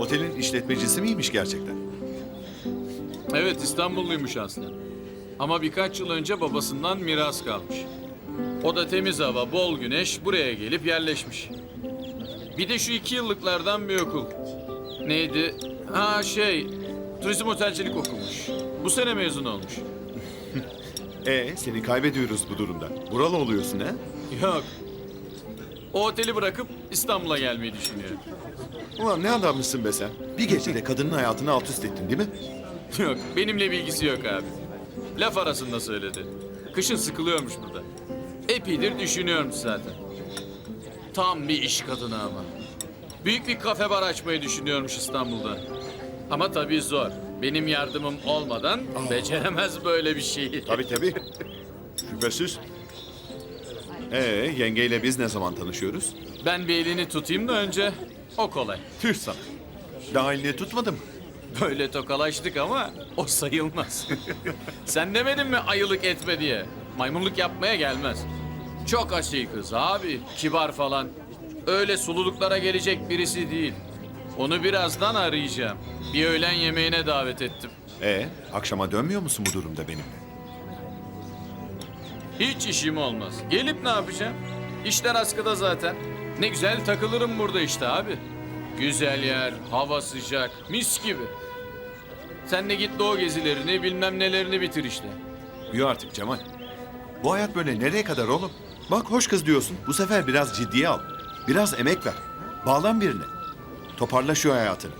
Otelin işletmecisi miymiş gerçekten? Evet İstanbulluymuş aslında. Ama birkaç yıl önce babasından miras kalmış. O da temiz hava, bol güneş buraya gelip yerleşmiş. Bir de şu iki yıllıklardan bir okul. Neydi? Ha şey, turizm otelcilik okumuş. Bu sene mezun olmuş. E seni kaybediyoruz bu durumda. Buralı oluyorsun ha? Yok. O oteli bırakıp İstanbul'a gelmeyi düşünüyor. Ulan ne adammışsın be sen? Bir gecede kadının hayatını alt üst ettin değil mi? Yok, benimle bilgisi yok abi. Laf arasında söyledi. Kışın sıkılıyormuş burada. Epeydir düşünüyormuş zaten. Tam bir iş kadını ama. Büyük bir kafe bar açmayı düşünüyormuş İstanbul'da. Ama tabii zor. Benim yardımım olmadan beceremez böyle bir şeyi. Tabii tabii. Şüphesiz. Ee yengeyle biz ne zaman tanışıyoruz? Ben bir elini tutayım da önce o kolay. Tüh sana. Daha elini tutmadım. Böyle tokalaştık ama o sayılmaz. Sen demedin mi ayılık etme diye? Maymunluk yapmaya gelmez. Çok asil kız abi, kibar falan. Öyle sululuklara gelecek birisi değil. Onu birazdan arayacağım. Bir öğlen yemeğine davet ettim. E akşama dönmüyor musun bu durumda benimle? Hiç işim olmaz. Gelip ne yapacağım? İşler askıda zaten. Ne güzel takılırım burada işte abi. Güzel yer, hava sıcak, mis gibi. Sen de git doğu gezilerini, bilmem nelerini bitir işte. Yuh artık Cemal. Bu hayat böyle nereye kadar oğlum? Bak hoş kız diyorsun. Bu sefer biraz ciddiye al. Biraz emek ver. Bağlan birine. Toparla şu hayatını.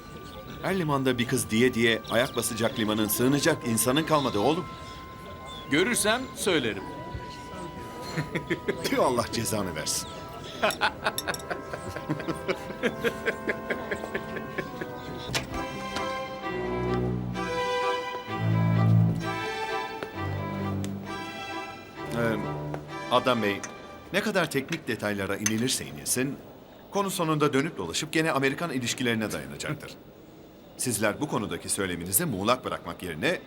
Her limanda bir kız diye diye ayak basacak limanın sığınacak insanın kalmadı oğlum. Görürsem söylerim. Tüh Allah cezanı versin. Ee, Adnan Bey, ne kadar teknik detaylara inilirse inilsin, konu sonunda dönüp dolaşıp gene Amerikan ilişkilerine dayanacaktır. Sizler bu konudaki söyleminizi muğlak bırakmak yerine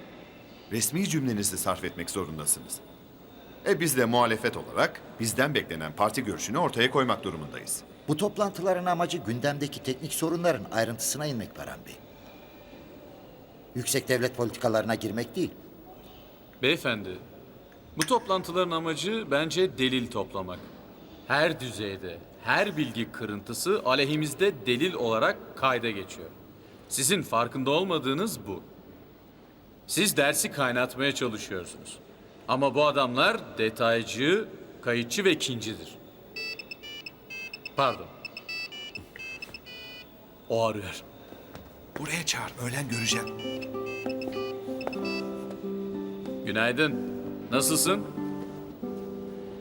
resmi cümlenizi sarf etmek zorundasınız. E biz de muhalefet olarak bizden beklenen parti görüşünü ortaya koymak durumundayız. Bu toplantıların amacı gündemdeki teknik sorunların ayrıntısına inmek Baran Bey. Yüksek devlet politikalarına girmek değil. Beyefendi, bu toplantıların amacı bence delil toplamak. Her düzeyde, her bilgi kırıntısı aleyhimizde delil olarak kayda geçiyor. Sizin farkında olmadığınız bu. Siz dersi kaynatmaya çalışıyorsunuz. Ama bu adamlar detaycı, kayıtçı ve kincidir. Pardon. O arıyor. Buraya çağır, öğlen göreceğim. Günaydın. Nasılsın?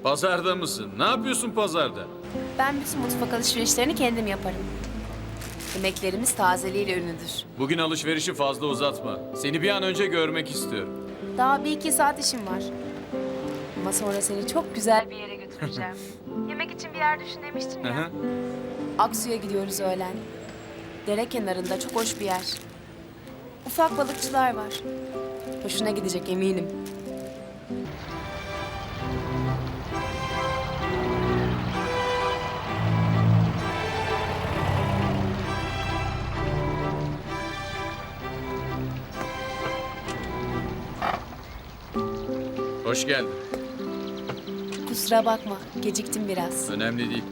Pazarda mısın? Ne yapıyorsun pazarda? Ben bütün mutfak alışverişlerini kendim yaparım. Yemeklerimiz tazeliğiyle ünlüdür. Bugün alışverişi fazla uzatma. Seni bir an önce görmek istiyorum. Daha bir iki saat işim var. Ama sonra seni çok güzel bir yere götüreceğim. Yemek için bir yer düşün demiştin Hı hı. Aksu'ya gidiyoruz öğlen. Dere kenarında çok hoş bir yer. Ufak balıkçılar var. Hoşuna gidecek eminim. Hoş geldin. Kusura bakma, geciktim biraz. Önemli değil.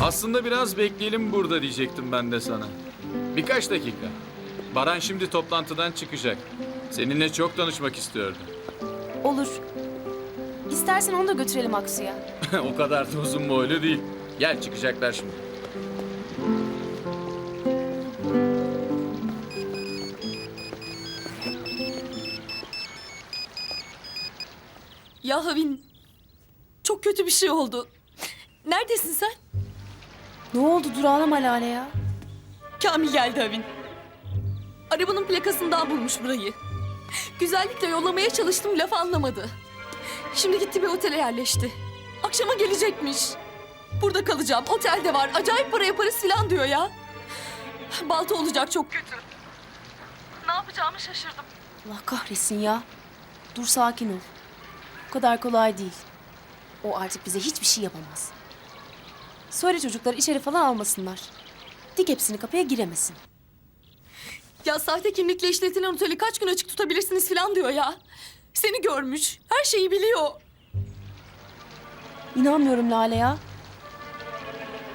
Aslında biraz bekleyelim burada diyecektim ben de sana. Birkaç dakika. Baran şimdi toplantıdan çıkacak. Seninle çok tanışmak istiyordu. Olur. İstersen onu da götürelim Aksu'ya. o kadar da uzun boylu değil. Gel çıkacaklar şimdi. Ya Havin, çok kötü bir şey oldu. Neredesin sen? Ne oldu? Dur ağlama Lale ya. Kamil geldi Havin. Arabanın plakasından bulmuş burayı. Güzellikle yollamaya çalıştım, laf anlamadı. Şimdi gitti bir otele yerleşti. Akşama gelecekmiş. Burada kalacağım, otelde var. Acayip para yaparız filan diyor ya. Balta olacak çok kötü. Ne yapacağımı şaşırdım. Allah kahretsin ya. Dur sakin ol. O kadar kolay değil. O artık bize hiçbir şey yapamaz. Söyle çocuklar içeri falan almasınlar. Dik hepsini kapıya giremesin. Ya sahte kimlikle işletilen oteli kaç gün açık tutabilirsiniz falan diyor ya. Seni görmüş. Her şeyi biliyor. İnanmıyorum Lale ya.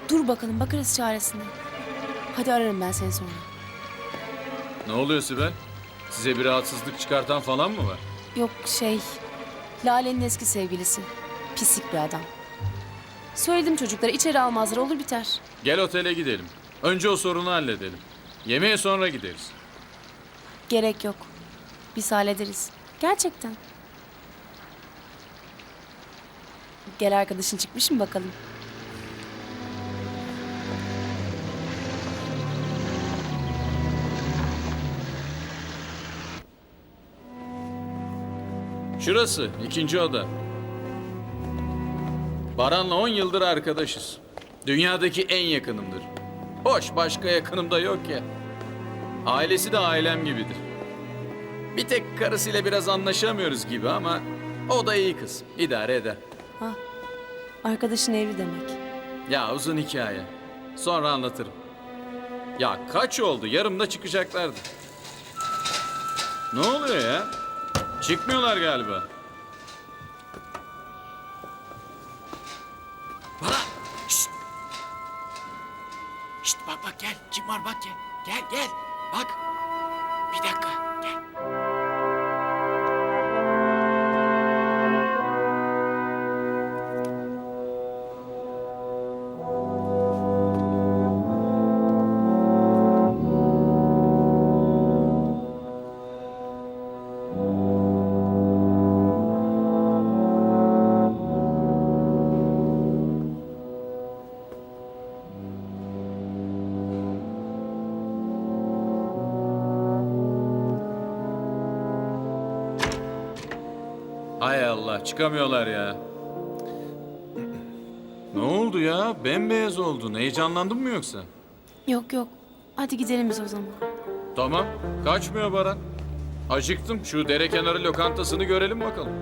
Dur bakalım bakarız çaresine. Hadi ararım ben seni sonra. Ne oluyor Sibel? Size bir rahatsızlık çıkartan falan mı var? Yok şey... Lale'nin eski sevgilisi. Pislik bir adam. Söyledim çocuklara içeri almazlar olur biter. Gel otele gidelim. Önce o sorunu halledelim. Yemeğe sonra gideriz. Gerek yok. Biz hallederiz. Gerçekten. Gel arkadaşın çıkmış mı bakalım? Şurası ikinci oda. Baran'la 10 yıldır arkadaşız. Dünyadaki en yakınımdır. Hoş başka yakınım da yok ya. Ailesi de ailem gibidir. Bir tek karısıyla biraz anlaşamıyoruz gibi ama o da iyi kız. İdare eder. Arkadaşın evli demek. Ya uzun hikaye. Sonra anlatırım. Ya kaç oldu? Yarımda çıkacaklardı. Ne oluyor ya? Çıkmıyorlar galiba. Şşt. Şşt bak bak gel. Kim var bak gel. Gel gel. Bak. Bir dakika Hay Allah çıkamıyorlar ya. Ne oldu ya? Bembeyaz oldun. Heyecanlandın mı yoksa? Yok yok. Hadi gidelim biz o zaman. Tamam. Kaçmıyor Baran. Acıktım. Şu dere kenarı lokantasını görelim bakalım.